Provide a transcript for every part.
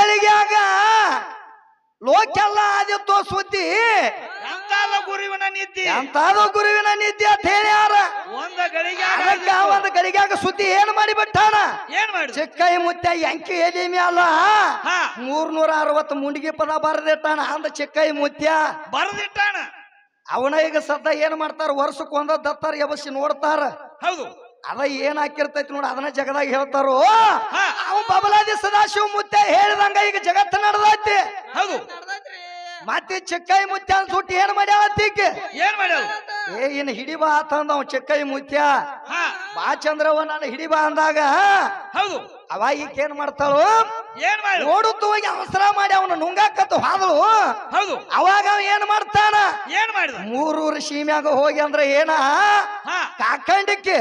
ಗಳಿಗ್ಯಾಗ ಲೋಕೆಲ್ಲ ಆದಿತ್ತೋ ಸುದ್ದಿ. ಎಂತಾದ ಗುರುವಿನ ನಿದ್ದಿ? ಅಂತಾದ ಗುರುವಿನ ನಿದ್ದೆ ಅಂತ ಹೇಳ್ಯಾರ ಒಂದ ಗಳಿಗೆ ಒಂದ ಗಳಿಗ್ಯಾಗ ಸುದ್ದಿ ಏನ್ ಮಾಡಿಬಿಟ್ಟಾನ? ಏನ್ ಮಾಡಿ ಚಿಕ್ಕೈ ಮುತ್ತ ಎಂಕಿ ಎಲಿ ಮ್ಯಾಲ ಮೂರ್ನೂರ ಅರವತ್ತು ಮುಂಡಿಗೆ ಪದ ಬರೆದಿಟ್ಟಾನ. ಅಂದ ಚಿಕ್ಕೈ ಮುತ್ಯ. ಬರದಿಟ್ಟಾನ? ಅವನ ಈಗ ಸದ್ದ ಏನ್ ಮಾಡ್ತಾರ? ವರ್ಷಕ್ಕೆ ಒಂದ ದತ್ತಾರ ಎಬಸಿ ನೋಡ್ತಾರ. ಹೌದು. ಅದ ಏನ್ ಹಾಕಿರ್ತೈತಿ ನೋಡ ಅದನ್ನ ಜಗದಾಗ ಹೇಳ್ತಾರೋ? ಅವ ಬಬಲಾದಿ ಸದಾಶಿವ ಮುತ್ತೆ ಹೇಳಿದಂಗ ಈಗ ಜಗತ್ತು ನಡೆದೈತಿ. ಹೌದು. ಮತ್ತೆ ಚಿಕ್ಕೈ ಮುತ್ಯ ಅಂತ ಸುಟ್ಟಿ ಏನ್ ಮಾಡ್ಯಾಳತ್ತೀಕ ಏನ್ ಮಾಡ್ಯಾವ? ಏ ಇನ್ ಹಿಡಿಬಾ ಅಂತಂದ ಅವ ಚಿಕ್ಕೈ ಮುತ್ಯ. ಹಾ. ಬಾ ಚಂದ್ರವ ನಾನು ಹಿಡಿಬಾ ಅಂದಾಗ. ಹೌದು. ಅವ ಈಕ ಏನ್ ಮಾಡ್ತಾಳು? ಏನ್ ಮಾಡಿ ನೋಡುತ್ತು ಹೋಗಿ ಅವಸರ ಮಾಡಿ ಅವನು ನುಂಗಾಕತ್ತು ಹಾದಳು ಹೌದು. ಅವಾಗ ಅವ ಏನ್ ಮಾಡ್ತಾನ? ಏನ್ ಮಾಡಿದ? ಮೂರೂರು ಸೀಮ್ಯಾಗ ಹೋಗಿ ಅಂದ್ರೆ ಏನ? ಕಾಕಂಡಕ್ಕೆ.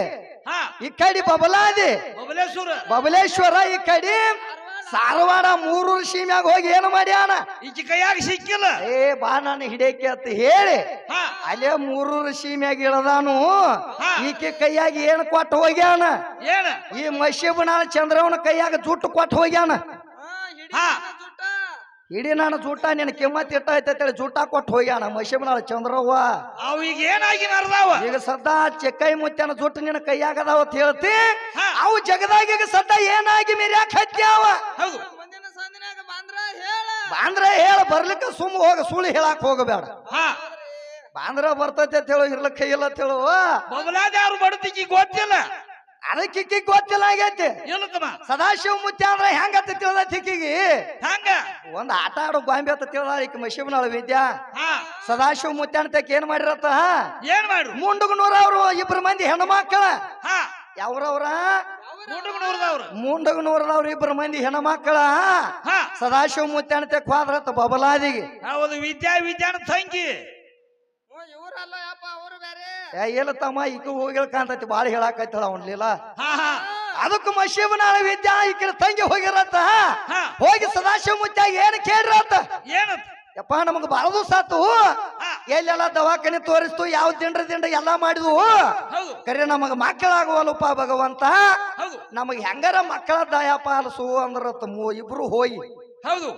ಈ ಕಡೆ ಬಬಲಾದಿ. ಬಬಲೇಶ್ವರ. ಬಬಲೇಶ್ವರ ಈ ಕಡೆ. ಸಾರವಾಡ ಮೂರು ಸೀಮ್ಯಾಗ ಹೋಗಿ ಏನು ಮಾಡ್ಯಾನ? ಈ ಕೈಯಾಗ ಸಿಕ್ಕಿಲ್ಲ. ಏ ಬಾ ನಾನು ಹಿಡಿಯಕ್ಕೆ ಅಂತ ಹೇಳಿ. ಅಲ್ಲೇ ಮೂರೂರು ಸೀಮ್ಯಾಗ ಇಳದಾನು. ಈಕೆ ಕೈಯಾಗ ಏನು ಕೊಟ್ಟು ಹೋಗ್ಯಾನ? ಈ ಮಶಿಬನಾಳ ಚಂದ್ರವನ ಕೈಯಾಗ ಜುಟ್ಟು ಕೊಟ್ಟು ಹೋಗ್ಯಾನ. ಇಡೀ ನಾನು ಜೂಟ ನಿನ್ನ ಕಿಮ್ಮತ್ ಇಟ್ಟ ಐತೇಳಿ ಜೂಟ ಕೊಟ್ಟು ಹೋಗ್ಯಾನ ಮಶಿಬನಾಳ ಚಂದ್ರವ್ವ. ಅವ್ ಈಗ ಏನಾಗಿ ನಡ್ದಾವ? ಈಗ ಸದಾ ಚೆಕ್ಕೈ ಮುತ್ಯನ ಜುಟ್ಟು ನಿನ್ನ ಕೈಯಾಗದಾವ ಅಂತ ಹೇಳ್ತಿ. ಅವು ಜಗದಾಗ ಈಗ ಸದ್ದ ಏನಾಗಿ ಮಿರ್ಯಾಕ ಹತ್ಯಾವ. ಹೌದು. ಬಂದ್ರ ಹೇಳ. ಬಾಂದ್ರ ಹೇಳ ಬರ್ಲಿಕ್ಕೆ ಸುಮ್ಮ ಹೋಗ ಸುಳ್ಳು ಹೇಳಕ್ ಹೋಗಬೇಡ. ಹಾ. ಬಾಂದ್ರ ಬರ್ತೈತೆ ಅಂತ ಹೇಳು ಇರ್ಲಕ್ಕ ಇಲ್ಲ ಅಂತ ಹೇಳುವ ಬಬಲಾದ ಅವ್ರು ಬಡತಿಗೆ ಗೊತ್ತಿಲ್ಲ. ಅದಕ್ಕೆ ಕಿಕ್ಕಿ ಗೊತ್ತಿಲ್ಲ ಆಗೈತಿ. ಏನು ತಮ್ಮ ಸದಾಶಿವ ಮುತ್ಯ ಅಂದ್ರೆ ಹೆಂಗತ್ತ ತಿಳಿದೈತಿ ಹಂಗ? ಒಂದ್ ಆಟ ಆಡೋ ಗಾಂಬಿ ಅಂತ ತಿಳಿದ ಈಕ ಮಶಿವನಳ ವಿದ್ಯಾ. ಸದಾಶಿವ ಮುತ್ಯ ಏನು ಏನ್ ಮಾಡಿರತ್ತ? ಏನ್ ಮಾಡ್ರು? ಮುಂಡಗನೂರ ಅವ್ರು ಇಬ್ರು ಮಂದಿ ಹೆಣ್ಣು ಹಾ. ಯಾವ್ರವ್ರ? ಮುಂಡಗನೂರದವ್ರು ಇಬ್ರು ಮಂದಿ ಹೆಣ್ಮಕ್ಳ. ಹಾ. ಸದಾಶಿವ ಮುತ್ಯ ಅಂತ ಹೋದ್ರತ್ತ ಬಬಲಾದಿಗೆ. ಹೌದು ವಿದ್ಯಾ ವಿದ್ಯಾನ ತಂಗಿ ಓ ಇವ್ರಲ್ಲ ಯಪ್ಪ ಅವ್ರು ಬೇರೆ ಏ ಇಲ್ಲ ತಮ್ಮ ಈಗ ಹೋಗಿಲ್ ಕಾಂತೈತಿ ಬಾಳ ಹೇಳಾಕೈತಳ ಅವನ್ಲಿಲ್ಲ ಅದಕ್ಕೆ ಮಶಿಬನಾಳ ವಿದ್ಯಾ ಈಕಿನ ತಂಗಿ ಹೋಗಿರತ್ತ ಹೋಗಿ ಸದಾಶಿವ ಮುತ್ಯ ಏನ್ ಕೇಳಿರತ್ತ ಏನಂತ? ಯಪ್ಪ ನಮಗ ಬಾಳ ದಿವಸ ಆತು. ಎಲ್ಲೆಲ್ಲ ದವಾಖಾನೆ ತೋರಿಸ್ತು ಯಾವ ದಿಂಡ್ರ ದಿಂಡ್ರ ಎಲ್ಲಾ ಮಾಡಿದ್ವು. ಕರೆ ನಮಗ ಮಕ್ಕಳಾಗುವಲ್ಲಪ್ಪ ಭಗವಂತ. ನಮಗ ಹೆಂಗಾರ ಮಕ್ಕಳ ದಯ ಪಾಲಿಸು ಅಂದ್ರ ಇಬ್ರು ಹೋಗಿ. ಹೌದು.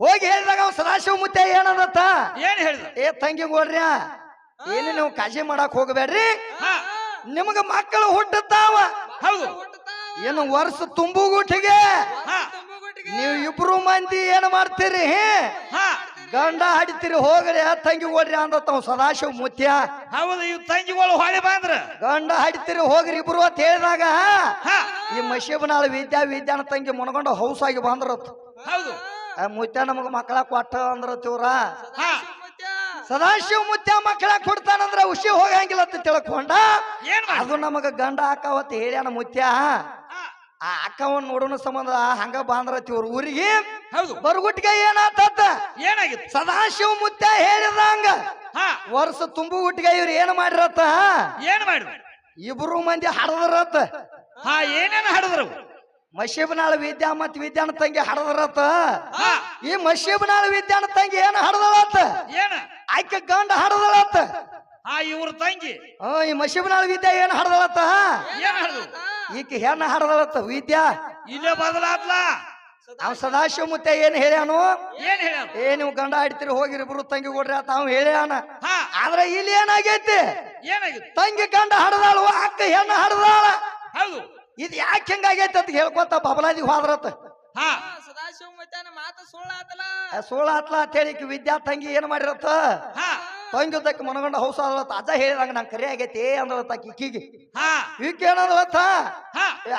ಹೋಗಿ ಹೇಳಿದಾಗ ಅವ ಸದಾಶಿವ ಮುತ್ಯ ಏನದತ್ತ ಏನ್ ಹೇಳಿದ? ಏ ತಂಗಿ ಗೋಡ್ರ್ಯ ಏನು ನೀವು ಕಾಜಿ ಮಾಡಕ್ ಹೋಗಬೇಡ್ರಿ. ನಿಮಗ ಮಕ್ಕಳು ಹುಟ್ಟುತ್ತಾವ. ಹೌದು. ಏನು ವರ್ಷ ತುಂಬು ಗುಟ್ಟಿಗೆ ನೀವು ಇಬ್ರು ಮಂದಿ ಏನ್ ಮಾಡ್ತೀರಿ? ಗಂಡ ಹಡಿತೀರಿ ಹೋಗ್ರಿ ತಂಗಿ ಓಡ್ರಿ ಅಂದತ್ತವ ಸದಾಶಿವ ಮುತ್ಯ. ಹೌದು ಇವ್ ತಂಗಿಗಳು ಹೊಳೆ ಬಂದ್ರ. ಗಂಡ ಹಾಡಿತೀರಿ ಹೋಗ್ರಿ ಇಬ್ರು ಅಂತ ಹೇಳಿದಾಗ ಈ ಮಶೀಬನಾಳ ವಿದ್ಯಾ ವಿದ್ಯಾನ ತಂಗಿ ಮುನ್ಗೊಂಡು ಹೌಸ್ ಆಗಿ ಬಂದ್ರತ್. ಹೌದು. ಮುತ್ಯ ನಮಗ ಮಕ್ಕಳ ಕೊಟ್ಟ ಅಂದ್ರ ತಿವ್ರ ಸದಾಶಿವ ಮುತ್ಯ ಮಕ್ಕಳ ಕೊಡ್ತಾನಂದ್ರೆ ಹುಷಿ ಹೋಗಂಗಿಲ್ಲ ಅಂತ ತಿಳ್ಕೊಂಡ. ಅದು ನಮಗ ಗಂಡ ಹಾಕವತ್ ಹೇಳ್ಯಾನ ಮುತ್ಯ. ಆ ಅಕ್ಕವನ್ ನೋಡೋಣ ಸಂಬಂಧ ಹಂಗ ಬಾಂದ್ರತಿ ಅವ್ರ ಊರಿಗೆ. ಹೌದು. ಬರಗುಟ್ಟಿಗೆ ಏನಾತತ್ತ ಏನಾಗಿತ್ತು? ಸದಾಶಿವ ಮುತ್ಯ ಹೇಳಿದಂಗ ಹಾ. ವರ್ಷ ತುಂಬು ಗುಟ್ಟಿಗೆ ಇವ್ರು ಏನ್ ಮಾಡಿರತ್ತ? ಏನ್ ಮಾಡಿ ಇಬ್ರು ಮಂದಿ ಹಡದ್ರತ್ತ. ಹಾ ಏನೇನು ಹಾಡಿದ್ರು? ಮಶೀಬನಾಳ ವಿದ್ಯಾ ಮತ್ ವಿದ್ಯಾನ ತಂಗಿ ಹಡದ್ರತ ಈ ಮಶೀಬನಾಳ ವಿದ್ಯಾನ ತಂಗಿ ಏನ್ ಹಡದಳತ್ತ? ಏನ? ಆಕೆ ಗಂಡ ಹಡದಳತ್ತ? ಹಾ ಇವ್ರ ತಂಗಿ. ಆ, ಈ ಮಶೀಬನಾಳ ವಿದ್ಯಾ ಏನ್ ಹಡದಳತ್ತ? ಏನ್ ಹಾಡಿದ್ರು ಈಕೆ ಹೆಣ್ಣ ಹಡದಳತ್ತ ವಿದ್ಯಾ? ಇಲ್ಲೇ ಬದಲಾತ್ಲ. ಅವ್ ಸದಾಶಿವ ಮುತ್ತೆ ಏನ್ ಹೇಳ್ಯಾನು? ಏನ್ ಹೇಳ ಏ ನೀವು ಗಂಡ ಹಿಡ್ತೀರಿ ಹೋಗಿರಿ ಇಬ್ರು ತಂಗಿ ಕೊಡ್ರಿ ಅಂತ ಅವ್ ಹೇಳ್ಯಾನ. ಆದ್ರೆ ಇಲ್ಲಿ ಏನಾಗೈತಿ? ಏನಾಗಿತ್ತು ತಂಗಿ ಗಂಡ ಹಡದಾಳು ಅಕ್ಕ ಹೆಣ್ಣ ಹಡದಾಳ. ಹೌದು. ಇದು ಯಾಕೆ ಹೆಂಗಾಗೈತೆ ಅಂತ ಹೇಳ್ಕೊತ ಬಬಲಾಜಿ ಹೋದ್ರತ್? ಹಾ. ಸದಾಶಿವ ಮತನ ಮಾತು ಅಂತ ಹೇಳಿ ಈಕಿ ವಿದ್ಯಾ ತಂಗಿ ಏನ್ ಮಾಡಿರತ್ತ? ಹಾ. ತಂಗಿದ್ದಕ್ಕೆ ಮನಗಂಡ ಹೌಸ ಆದಳತ್ತ ಅಜ್ಜ ಹೇಳಿದಾಗ ನಂಗೆ ಕರೆ ಆಗೈತಿ ಅಂದಳತ್ತ ಕಿಕ್ಕಿಗೆ ಹಾ. ಈಕೆ ಏನಂದಳತ್ತ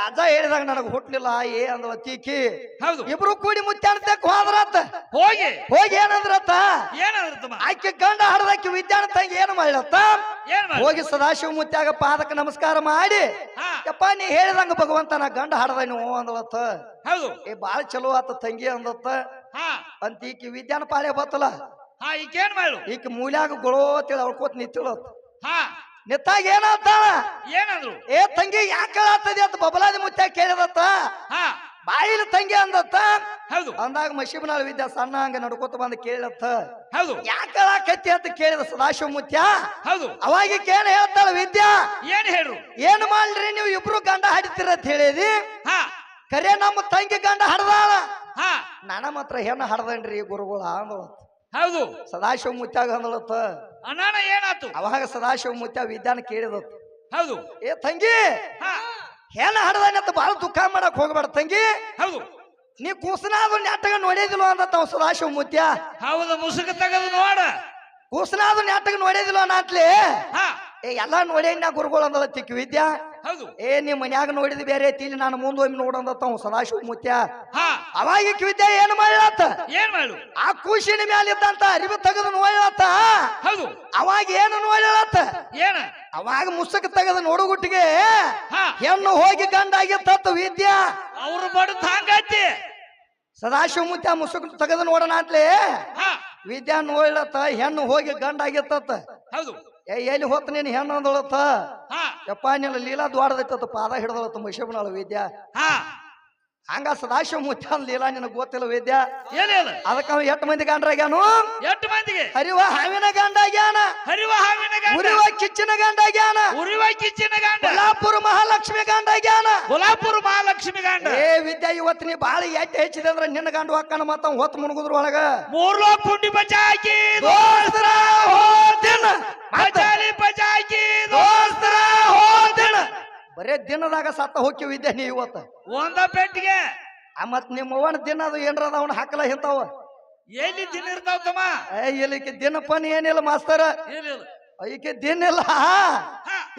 ಅಜ್ಜ ಹೇಳಿದಾಗ ನನಗೆ ಹುಟ್ಲಿಲ್ಲ ಏ ಅಂದಳತ್ತ ಕಿಕ್ಕಿ ಹೌದು. ಇಬ್ರು ಕೂಡಿ ಮುತ್ತಾಡ್ತಕ್ ಹೋದ್ರತ್ತ? ಹೋಗಿ. ಹೋಗಿ ಏನಂದ್ರತ್ತ? ಆಕೆ ಗಂಡ ಹಾಡದಕ್ಕೆ ವಿದ್ಯಾನ ತಂಗಿ ಏನ್ ಮಾಡ್ಲತ್ತ? ಹೋಗಿ ಸದಾಶಿವ ಮುತ್ಯಾಗ ಪಾದಕ್ಕೆ ನಮಸ್ಕಾರ ಮಾಡಿ ಯಪ್ಪ ನೀ ಹೇಳಿದಂಗ ಭಗವಂತ ನಾ ಗಂಡ ಹಾಡದ ನೀವು ಅಂದಳತ್ತ ಹೌದು. ಏ ಬಾಳ ಚಲೋ ಆತ ತಂಗಿ ಅಂದತ್ತ? ಅಂತ ಈಕಿ ವಿದ್ಯಾನ ಪಾಳೆ ಬತ್ತಲ್ಲ. ಹಾ ಈಗೇನ್ ಮಾಡು? ಈಕ ಮೂಲ್ಯಾಗ ಗೊಳೋತಿಳ ಅವ್ಕೋತ್ ನಿಂತಿಳತ್. ಹಾ. ನಿತ್ತಾಗ ಏನಾತ ಏನಂದ್ರು? ಏ ತಂಗಿ ಯಾಕೆ ಹೇಳತ್ತದಿ ಅಂತ ಬಬಲಾದಿ ಮುತ್ಯ ಕೇಳಿದತ್ತ? ಹಾ. ಬಾಯಿಲ ತಂಗಿ ಅಂದತ್ತ? ಹೌದು. ಅಂದಾಗ ಮಶಿಬನಾಳ ವಿದ್ಯಾ ಸಣ್ಣ ಹಂಗ ನಡ್ಕೋತ ಬಂದು ಕೇಳತ್ತ. ಹೌದು. ಯಾಕೆ ಹೇಳಾಕತ್ತಿ ಅಂತ ಕೇಳಿದ ಸದಾಶಿವ ಮುತ್ಯ? ಹೌದು. ಅವಾಗ ಏನ್ ಹೇಳ್ತಾಳ ವಿದ್ಯಾ? ಏನ್ ಹೇಳ್ರು? ಏನ್ ಮಾಡ್ರಿ ನೀವು ಇಬ್ರು ಗಂಡ ಹಡಿತೀರ ಅಂತ ಹೇಳಿದಿ? ಹಾ. ಕರೆ ನಮ್ಮ ತಂಗಿ ಗಂಡ ಹಡ್ದಾಳ? ಹಾ. ನಾನ ಮಾತ್ರ ಹೆಣ್ಣು ಹಡ್ದನ್ರಿ ಗುರುಗಳ ಅಂದಳು ಹೌದು. ಸದಾಶಿವ ಮುತ್ಯಾಗ ಅಂದಳತ್ತ ಅನಾನ ಏನಾತು? ಅವಾಗ ಸದಾಶಿವ ಮುತ್ಯ ವಿದ್ಯಾನ ಕೇಳಿದತ್ತು. ಹೌದು. ಏ ತಂಗಿ ಹೆಣ ಹೆಣ್ಣು ಬಹಳ ದುಃಖ ಮಾಡಕ್ ಹೋಗ್ಬೇಡ ತಂಗಿ. ಹೌದು. ನೀ ಕೂಸನಾದ್ರು ನೆಟ್ಟಗ ನೋಡಿದಿಲ್ಲ ಅಂತ ತಾವ ಸದಾಶಿವ ಮುತ್ಯ. ಹೌದು ಮುಸುಕ ತೆಗೆದು ನೋಡ. ಕೂಸನಾದ್ರು ನೆಟ್ಟಗ ನೋಡಿದಿಲ್ಲ ಅಂತಲೇ ಹಾ. ಏ ಎಲ್ಲಾ ನೋಡೇನ ಗುರುಗಳು ಅಂದಳ ತಿಕ್ಕಿ ವಿದ್ಯಾ. ಹೌದು. ಏ ನಿಮ್ಮ ಮನ್ಯಾಗ ನೋಡಿದ ಬೇರೆ ತಿಳಿ ನಾನು ಮುಂದೆ ಒಮ್ಮೆ ಅವ ಸದಾಶಿವ ಮುತ್ಯ. ಹಾ. ಅವಾಗ ಈಕಿ ವಿದ್ಯಾ ಏನ್ ಮಾಡ್ಯಾತ ಏನ್ ಮಾಡು ಆ ಕೂಸಿನ ಮ್ಯಾಲ ಇದ್ದಂತ ಅರಿವು ತೆಗೆದು ನೋಡ್ಯಾತ ಹೌದು. ಅವಾಗ ಏನು ನೋಡ್ಯಾಳತ್ತ? ಏನ? ಅವಾಗ ಮುಸುಕ ತೆಗೆದು ನೋಡುಗುಟ್ಟಿಗೆ ಹೆಣ್ಣು ಹೋಗಿ ಗಂಡಾಗಿತ್ತ ವಿದ್ಯಾ. ಅವ್ರು ಬಡದ್ ಹಂಗೈತಿ. ಸದಾಶಿವ ಮುತ್ಯ ಮುಸುಕ ತೆಗೆದು ನೋಡೋಣ ಅಂತಲೇ. ವಿದ್ಯಾ ನೋಡ್ಲತ್ತ ಹೆಣ್ಣು ಹೋಗಿ ಗಂಡಾಗಿತ್ತ ಹೌದು. ಏ ಎಲ್ಲಿ ಹೊತ್ತ ನೀನು ಹೆಣ್ಣು ಅಂದಳತ್ತ? ಯಪ್ಪ ನಿನ್ನ ಲೀಲಾ ದ್ವಾಡದೈತತ್ತ ಪಾದ ಹಿಡ್ದಳತ್ತ ಮೈಸೂರಿನಾಳ ವೈದ್ಯ. ಹಾ. ಹಂಗ ಸದಾಶಿವ ಮುಚ್ಚಾನ್ ಲೀಲಾ ನಿನಗೆ ಗೊತ್ತಿಲ್ಲ ವೈದ್ಯ? ಏನಿಲ್ಲ ಅದಕ್ಕ ಅವ ಎಷ್ಟು ಮಂದಿ ಗಂಡ್ರಾಗ್ಯಾನು ಎಷ್ಟು ಮಂದಿಗೆ? ಹರಿವ ಹಾವಿನ ಗಂಡಾಗ್ಯಾನ ಹರಿವ ಹಾವಿನ ಗಂಡ. ಉರಿವ ಕಿಚ್ಚಿನ ಗಂಡಾಗ್ಯಾನ ಉರಿವ ಕಿಚ್ಚಿನ ಗಂಡ. ಗುಲಾಪುರ ಮಹಾಲಕ್ಷ್ಮಿ ಗಂಡಾಗ್ಯಾನ ಗುಲಾಪುರ ಮಹಾಲಕ್ಷ್ಮಿ ಗಂಡ. ಏ ವಿದ್ಯಾ ಇವತ್ತು ನೀ ಬಾಳ ಎಟ್ಟ ಹೆಚ್ಚಿದೆ ಅಂದ್ರೆ ನಿನ್ನ ಗಂಡು ಹಾಕನ ಮತ್ತ ಹೊತ್ತು ಮುಣಗುದ್ರ ಒಳಗ. ಮೂರ್ಲೋ ಪುಂಡಿ ಬಚಾಕಿ. ದೋಸ್ತರ ದೋಸ್ತರ ಹೋದಿನ ಬರೇ ದಿನದಾಗ ಸತ್ತ ಹೋಗಿ ವಿದ್ಯೆ ನೀ ಇವತ್ತ. ಒಂದ ಪೆಟ್ಟಿಗೆ. ಆ ಮತ್ ನಿಮ್ಮ ಅವನ ದಿನ ಅದು ಏನ್ರ ಅವನ ಹಾಕಲ ಹಿಂತಾವ ಎಲ್ಲಿ ದಿನ ಇರ್ತಾವ ತಮ್ಮ? ಏ ಇಲ್ಲಿಕ್ಕೆ ದಿನಪನ್ ಏನಿಲ್ಲ ಮಾಸ್ತರ. ಈಕೆ ದಿನ ಇಲ್ಲ.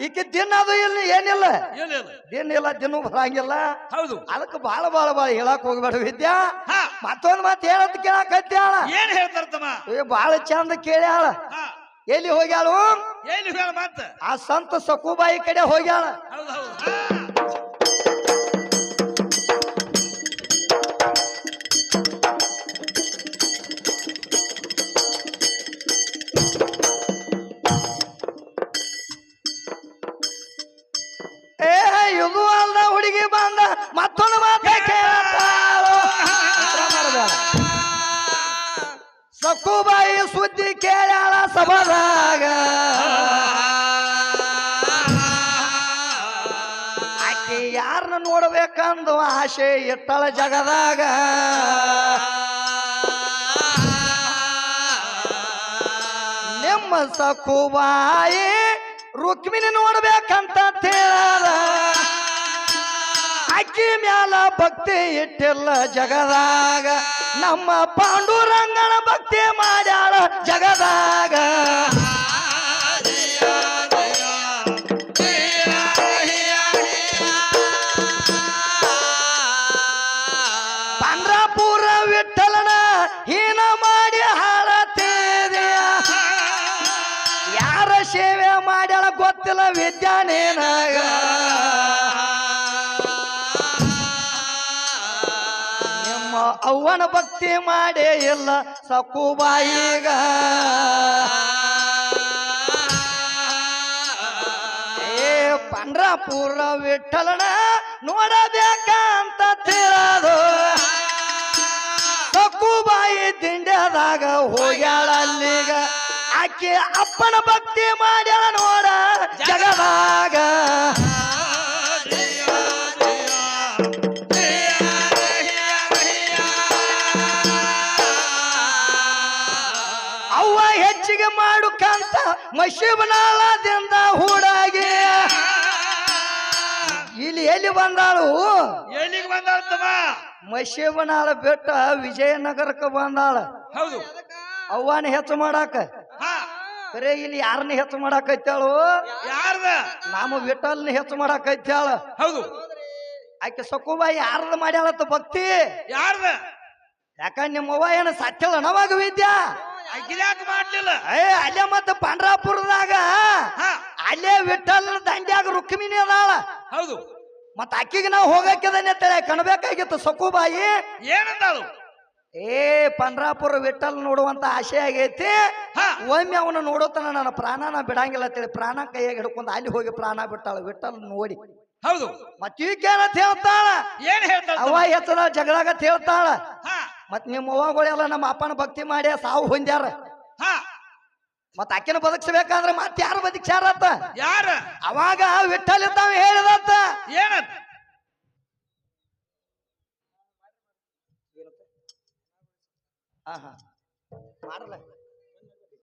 ಈಕೆ ದಿನ ಅದು ಇಲ್ಲ ಏನಿಲ್ಲ ದಿನ ಇಲ್ಲ ದಿನ ಬರಂಗಿಲ್ಲ. ಹೌದು. ಅದಕ್ಕೆ ಬಾಳ ಬಾಳ ಬಾಳ ಹೇಳಕ್ ಹೋಗ್ಬೇಡ ವಿದ್ಯಾ. ಮತ್ತೊಂದ್ ಮಾತು ಹೇಳತ್ ಕೇಳಕ್ ಏನ್ ಹೇಳ್ತಾರ ತಮ್ಮ? ಬಾಳ ಚಂದ ಕೇಳ್ಯಾಳ. ಎಲ್ಲಿ ಹೋಗ್ಯಾಳು? ಎಲ್ಲಿ ಹೇಳ ಮತ್ತ? ಆ ಸಂತ ಸಕುಬಾಯಿ ಕಡೆ ಹೋಗ್ಯಾಳ. ಹೌದು ಹೌದು. ಹಾ. ಏ ಇದು ಅಲ್ಲ ಹುಡುಗಿ ಬಂದ. ಮತ್ತೊಂದು ಮಾತ ಕೇಳತ್ತಾಳು ಸಕುಬಾಯಿ ಸುದ್ದಿ ಕೇಳ್ಯಾಳ ಸಭದಾಗ ಆಕೆ ಯಾರನ್ನ ನೋಡ್ಬೇಕಂದು ಆಶೆ ಇಟ್ಟಳ ಜಗದಾಗ? ನಿಮ್ಮ ಸಕುಬಾಯಿ ರುಕ್ಮಿಣಿ ನೋಡ್ಬೇಕಂತ ಹೇಳದ ಅಕ್ಕಿ ಮ್ಯಾಲ ಭಕ್ತಿ ಇಟ್ಟಿಲ್ಲ ಜಗದಾಗ. ನಮ್ಮ ಪಾಂಡುರಂಗನ ಭಕ್ತಿ ಮಾಡ್ಯಾಳ ಜಗದಾಗ. ಪಂಡ್ರಾಪುರ ವಿಠಲನ ಹೀನ ಮಾಡಿ ಹಾಳತೇದೆಯ ಯಾರ ಸೇವೆ ಮಾಡ್ಯಾಳ ಗೊತ್ತಿಲ್ಲ ವಿದ್ಯಾನೇನಾಗ ಅವ್ವನ ಭಕ್ತಿ ಮಾಡೇ ಇಲ್ಲ. ಸಕುಬಾಯಿಗ. ಏ ಪಂಡ್ರಾಪುರ ವಿಠಲನ ನೋಡಬೇಕಂತ ತಿಳದು ಸಕುಬಾಯಿ ದಿಂಡ್ಯದಾಗ ಹೋಗ್ಯಾಳ ಅಲ್ಲಿಗ. ಆಕೆ ಅಪ್ಪನ ಭಕ್ತಿ ಮಾಡ್ಯಾಳ ನೋಡ ಜಗದಾಗ. ಅವ್ವ ಮಾಡು ಕಾಂತ ಮಶಿಬನಾಳದಿಂದ ಹೂಡಾಗಿ. ಇಲ್ಲಿ ಎಲ್ಲಿ ಬಂದಾಳು? ಎಲ್ಲಿಗೆ ಬಂದಾಳ ತಮ್ಮ? ಮಶಿಬನಾಳ ಬೆಟ್ಟ ವಿಜಯನಗರಕ್ಕೆ ಬಂದಾಳ. ಹೌದು. ಅವ್ವನ ಹೆಚ್ಚು ಮಾಡಾಕ. ಬರೇ ಇಲ್ಲಿ ಯಾರನ್ನ ಹೆಚ್ಚು ಮಾಡಾಕೈತಾಳು ಯಾರ್ದ? ನಮ್ಮ ವಿಠಲ್ನ ಹೆಚ್ಚು ಮಾಡಾಕೈತಾಳ ಹೌದು. ಆಕೆ ಸಕುಬಾಯಿ ಯಾರ್ದ ಮಾಡ್ಯಾಳತ್ತ ಭಕ್ತಿ? ಯಾರ್ದ? ಯಾಕ ನಿಮ್ಮವ್ವ ಏನ ಸತ್ಯಳ ನವಾಗ ವಿದ್ಯಾ? ಅಗಿದ್ಯಾಕ ಮಾಡ್ಲಿಲ್ಲ. ಏ ಅಲ್ಲೇ ಮತ್ತ ಪಂಡ್ರಾಪುರದಾಗ ಹಾ. ಅಲ್ಲೇ ವಿಠಲ್ ದಂಡ್ಯಾಗ ರುಕ್ಮಿಣಿ ಅದಾಳ. ಹೌದು. ಮತ್ತ ಅಕ್ಕಿಗೆ ನಾವು ಹೋಗಕ್ಕಿದನೆ ತಲೆ ಕಣಬೇಕಾಗಿತ್ತು ಸಕುಬಾಯಿ ಏನಂದಾಳು? ಏ ಪಂಡ್ರಾಪುರ ವಿಠಲ್ ನೋಡುವಂತ ಆಸೆ ಆಗೈತಿ. ಹಾ. ಒಮ್ಮೆ ಅವನು ನೋಡೋತನ ನನ್ನ ಪ್ರಾಣನ ಬಿಡಂಗಿಲ್ಲ ಅಂತೇಳಿ ಪ್ರಾಣ ಕೈಯಾಗ ಹಿಡ್ಕೊಂಡು ಅಲ್ಲಿ ಹೋಗಿ ಪ್ರಾಣ ಬಿಟ್ಟಾಳ ವಿಠಲ್ ನೋಡಿ. ಹೌದು. ಮತ್ತೀಕೇನಂತ ಹೇಳ್ತಾಳ? ಏನ್ ಹೇಳ್ತಾಳ? ಅವ ಎತ್ತದ ಜಗಳಾಗತ್ ಹೇಳ್ತಾಳ. ಮತ್ ನಿಮ್ಮ ಅವ್ವಗಳೆಲ್ಲ ನಮ್ಮ ಅಪ್ಪನ ಭಕ್ತಿ ಮಾಡಿ ಸಾವು ಹೊಂದ್ಯಾರ. ಹಾ. ಮತ್ ಅಕ್ಕಿನ ಬದುಕ್ಸ್ಬೇಕಾದ್ರೆ ಮತ್ ಯಾರು ಬದುಕ್ಸ್ಯಾರತ್ತ? ಯಾರ? ಅವಾಗ ವಿಠಲ್ ಇದ್ದಾವ ಹೇಳಿದತ್ತ. ಏನಂತ? ಆಹಾ ಮಾಡಲ್ಲ